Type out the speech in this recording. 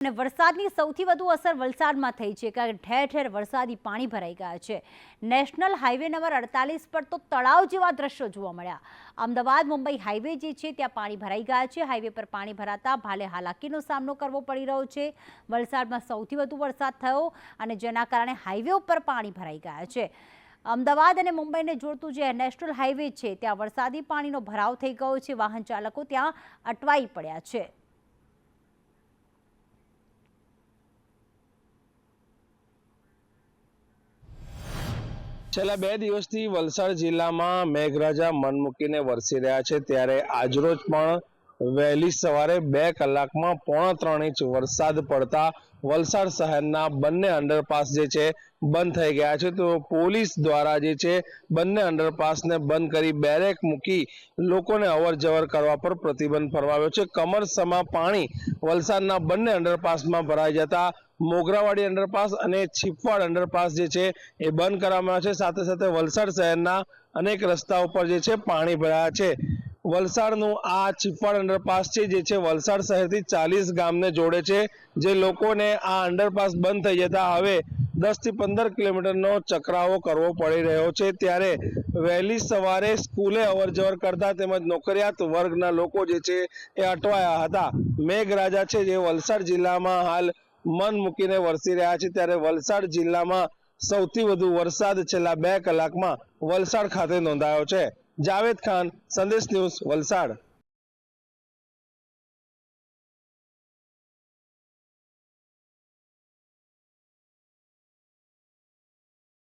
અને વરસાદની સૌથી વધુ અસર વલસાડમાં થઈ છે, કારણ કે ઠેર ઠેર વરસાદી પાણી ભરાઈ ગયા છે. નેશનલ હાઈવે નંબર અડતાલીસ પર તો તળાવ જેવા દ્રશ્યો જોવા મળ્યા. અમદાવાદ, મુંબઈ હાઈવે જે છે, ત્યાં પાણી ભરાઈ ગયા છે. હાઈવે પર પાણી ભરાતા ભાલે હાલાકીનો સામનો કરવો પડી રહ્યો છે. વલસાડમાં સૌથી વધુ વરસાદ થયો અને જેના કારણે હાઈવે ઉપર પાણી ભરાઈ ગયા છે. અમદાવાદ અને મુંબઈને જોડતું જે નેશનલ હાઈવે છે, ત્યાં વરસાદી પાણીનો ભરાવ થઈ ગયો છે. વાહન ચાલકો ત્યાં અટવાઈ પડ્યા છે. છેલ્લા બે દિવસથી વલસાડ જિલ્લામાં મેઘરાજા મન મૂકીને વરસી રહ્યા છે. ત્યારે આજરોજ પણ વહેલી સવારે બે કલાકમાં પોણા ત્રણ ઇંચ વરસાદ પડતા વલસાડ શહેરના બંને અંડરપાસ જે છે બંધ થઈ ગયા છે. તો પોલીસ દ્વારા જે છે બંને અંડરપાસને બંધ કરી બેરેક મૂકી લોકોને અવર જવર કરવા પર પ્રતિબંધ ફરમાવ્યો છે. કમરસમાં પાણી વલસાડના બંને અંડરપાસમાં ભરાઈ જતા મોગરાવાડી અંડરપાસ અને છીપવાડ અંડરપાસ જે છે એ બંધ કરવામાં આવ્યા છે. સાથે સાથે વલસાડ શહેરના અનેક રસ્તા ઉપર જે છે પાણી ભરાયા છે. વલસાડનું આ છીપવાડ અંડરપાસ છે જે છે વલસાડ શહેરથી ચાલીસ ગામને જોડે છે. જે લોકોને આ અંડરપાસ બંધ થઈ જતા હવે દસથી પંદર કિલોમીટરનો ચકરાવો કરવો પડી રહ્યો છે. ત્યારે વહેલી સવારે સ્કૂલે અવર જવર કરતા તેમજ નોકરિયાત વર્ગના લોકો જે છે એ અટવાયા હતા. મેઘરાજા છે જે વલસાડ જિલ્લામાં હાલ મન મૂકીને વરસી રહ્યા છે ત્યારે વલસાડ જિલ્લામાં સૌથી વધુ વરસાદ છેલ્લા બે કલાકમાં વલસાડ ખાતે નોંધાયો છે. જાવેદ ખાન, સંદેશ ન્યૂઝ વલસાડ.